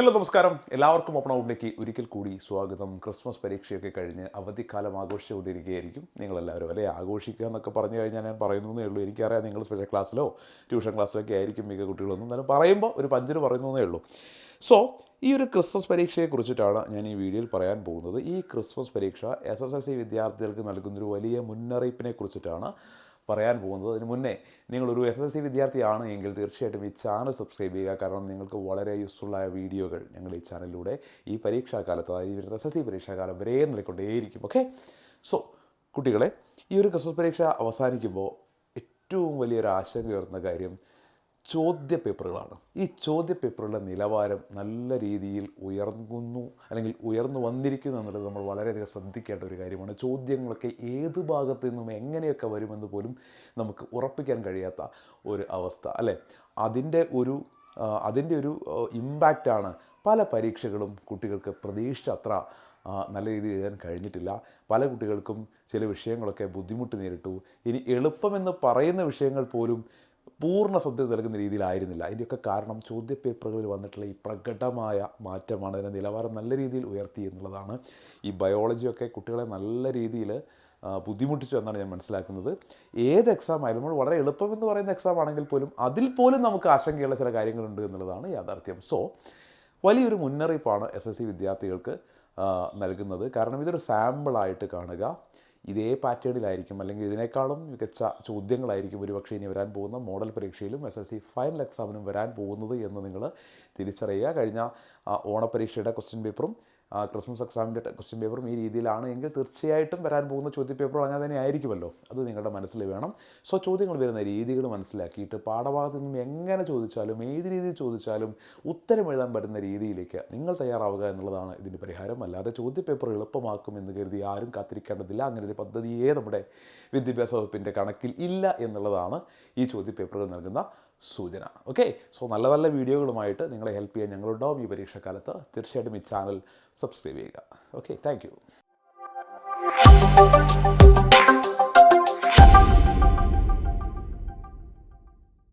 നമസ്കാരം. എല്ലാവർക്കും ഓപ്പൺ ഔട്ടിലേക്ക് ഒരിക്കൽ കൂടി സ്വാഗതം. ക്രിസ്മസ് പരീക്ഷയൊക്കെ കഴിഞ്ഞ് അവധിക്കാലം ആഘോഷിച്ചുകൊണ്ടിരിക്കുകയായിരിക്കും നിങ്ങളെല്ലാവരും അല്ലേ? ആഘോഷിക്കുക എന്നൊക്കെ പറഞ്ഞു കഴിഞ്ഞാൽ ഞാൻ പറയുന്നു പറയുന്നതേ ഉള്ളൂ. എനിക്കറിയാം നിങ്ങൾ സ്പെഷ്യൽ ക്ലാസ്സിലോ ട്യൂഷൻ ക്ലാസ്സിലൊക്കെ ആയിരിക്കും മിക്ക കുട്ടികളൊന്നും. എന്നാലും പറയുമ്പോൾ ഒരു പഞ്ചിന് പറയുന്നതേ ഉള്ളൂ. സോ ഈ ഒരു ക്രിസ്മസ് പരീക്ഷയെ കുറിച്ചിട്ടാണ് ഞാൻ ഈ വീഡിയോയിൽ പറയാൻ പോകുന്നത്. ഈ ക്രിസ്മസ് പരീക്ഷ എസ് എസ് എൽ സി വിദ്യാർത്ഥികൾക്ക് നൽകുന്നൊരു വലിയ മുന്നറിയിപ്പിനെ കുറിച്ചിട്ടാണ് പറയാൻ പോകുന്നത്. അതിന് മുന്നേ നിങ്ങളൊരു എസ് എൽ സി വിദ്യാർത്ഥിയാണ് എങ്കിൽ തീർച്ചയായിട്ടും ഈ ചാനൽ സബ്സ്ക്രൈബ് ചെയ്യുക. കാരണം നിങ്ങൾക്ക് വളരെ യൂസ്ഫുള്ളായ വീഡിയോകൾ ഞങ്ങൾ ഈ ചാനലിലൂടെ ഈ പരീക്ഷാകാലത്ത് അതായത് എസ് എൽ സി പരീക്ഷാകാലം വരെ നിലക്കൊണ്ടേയിരിക്കും. ഓക്കെ സോ കുട്ടികളെ ഈ ഒരു ക്രിസ്മസ് പരീക്ഷ അവസാനിക്കുമ്പോൾ ഏറ്റവും വലിയൊരു ആശങ്ക ഉയർന്ന കാര്യം ചോദ്യ പേപ്പറുകളാണ് ഈ ചോദ്യ പേപ്പറുകളുടെ നിലവാരം നല്ല രീതിയിൽ ഉയർന്നു അല്ലെങ്കിൽ ഉയർന്നു വന്നിരിക്കുന്നു എന്നുള്ളത് നമ്മൾ വളരെയധികം ശ്രദ്ധിക്കേണ്ട ഒരു കാര്യമാണ്. ചോദ്യങ്ങളൊക്കെ ഏത് ഭാഗത്തു നിന്നും എങ്ങനെയൊക്കെ വരുമെന്ന് പോലും നമുക്ക് ഉറപ്പിക്കാൻ കഴിയാത്ത ഒരു അവസ്ഥ അല്ലേ? അതിന്റെ ഒരു അതിന്റെ ഒരു ഇമ്പാക്റ്റാണ് പല പരീക്ഷകളും കുട്ടികൾക്ക് പ്രതീക്ഷിച്ച അത്ര നല്ല രീതിയിൽ എഴുതാൻ കഴിഞ്ഞിട്ടില്ല. പല കുട്ടികൾക്കും ചില വിഷയങ്ങളൊക്കെ ബുദ്ധിമുട്ട് നേരിട്ടു. ഇനി എളുപ്പമെന്ന് പറയുന്ന വിഷയങ്ങൾ പോലും പൂർണ ശ്രദ്ധ നൽകുന്ന രീതിയിലായിരുന്നില്ല. അതിന്റെയൊക്കെ കാരണം ചോദ്യപേപ്പറുകളിൽ വന്നിട്ടുള്ള ഈ പ്രകടമായ മാറ്റമാണ്. അതിന്റെ നിലവാരം നല്ല രീതിയിൽ ഉയർത്തി എന്നുള്ളതാണ്. ഈ ബയോളജിയൊക്കെ കുട്ടികളെ നല്ല രീതിയിൽ ബുദ്ധിമുട്ടിച്ചു എന്നാണ് ഞാൻ മനസ്സിലാക്കുന്നത്. ഏത് എക്സാം ആയാലും നമ്മൾ വളരെ എളുപ്പമെന്ന് പറയുന്ന എക്സാം ആണെങ്കിൽ പോലും അതിൽ പോലും നമുക്ക് ആശങ്കയുള്ള ചില കാര്യങ്ങളുണ്ട് എന്നുള്ളതാണ് യാഥാർത്ഥ്യം. സോ വലിയൊരു മുന്നറിയിപ്പാണ് എസ് എസ് സി വിദ്യാർത്ഥികൾക്ക് നൽകുന്നത്. കാരണം ഇതൊരു സാമ്പിളായിട്ട് കാണുക. ഇതേ പാറ്റേണിലായിരിക്കും. അല്ലെങ്കിൽ ഇതിനേക്കാളും മികച്ച ചോദ്യങ്ങളായിരിക്കും ഒരുപക്ഷെ ഇനി വരാൻ പോകുന്ന മോഡൽ പരീക്ഷയിലും എസ് എൽ സി ഫൈനൽ എക്സാമിനും വരാൻ പോകുന്നത് എന്ന് നിങ്ങൾ തിരിച്ചറിയുക. കഴിഞ്ഞ ഓണപരീക്ഷയുടെ ക്വസ്റ്റ്യൻ പേപ്പറും ക്രിസ്മസ് എക്സാമിന്റെ ക്വസ്റ്റ്യൻ പേപ്പറും ഈ രീതിയിലാണ്. എങ്കിൽ തീർച്ചയായിട്ടും വരാൻ പോകുന്ന ചോദ്യ പേപ്പറും അങ്ങനെ തന്നെ ആയിരിക്കുമല്ലോ. അത് നിങ്ങളുടെ മനസ്സിൽ വേണം. സോ ചോദ്യങ്ങൾ വരുന്ന രീതികൾ മനസ്സിലാക്കിയിട്ട് പാഠഭാഗത്ത് നിന്നും എങ്ങനെ ചോദിച്ചാലും ഏത് രീതിയിൽ ചോദിച്ചാലും ഉത്തരം എഴുതാൻ പറ്റുന്ന രീതിയിലേക്ക് നിങ്ങൾ തയ്യാറാവുക എന്നുള്ളതാണ് ഇതിന്റെ പരിഹാരം. അല്ലാതെ ചോദ്യപേപ്പർ എളുപ്പമാക്കും എന്ന് കരുതി ആരും കാത്തിരിക്കേണ്ടതില്ല. അങ്ങനെ ഒരു പദ്ധതിയേ നമ്മുടെ വിദ്യാഭ്യാസ വകുപ്പിന്റെ കണക്കിൽ ഇല്ല എന്നുള്ളതാണ് ഈ ചോദ്യപേപ്പറുകൾ നൽകുന്ന സൂചന. ഓക്കെ സോ നല്ല നല്ല വീഡിയോകളുമായിട്ട് നിങ്ങളെ ഹെൽപ്പ് ചെയ്യാൻ ഞങ്ങളുണ്ടാവും ഈ പരീക്ഷക്കാലത്ത് തീർച്ചയായിട്ടും ഈ ചാനൽ സബ്സ്ക്രൈബ് ചെയ്യുക. Okay thank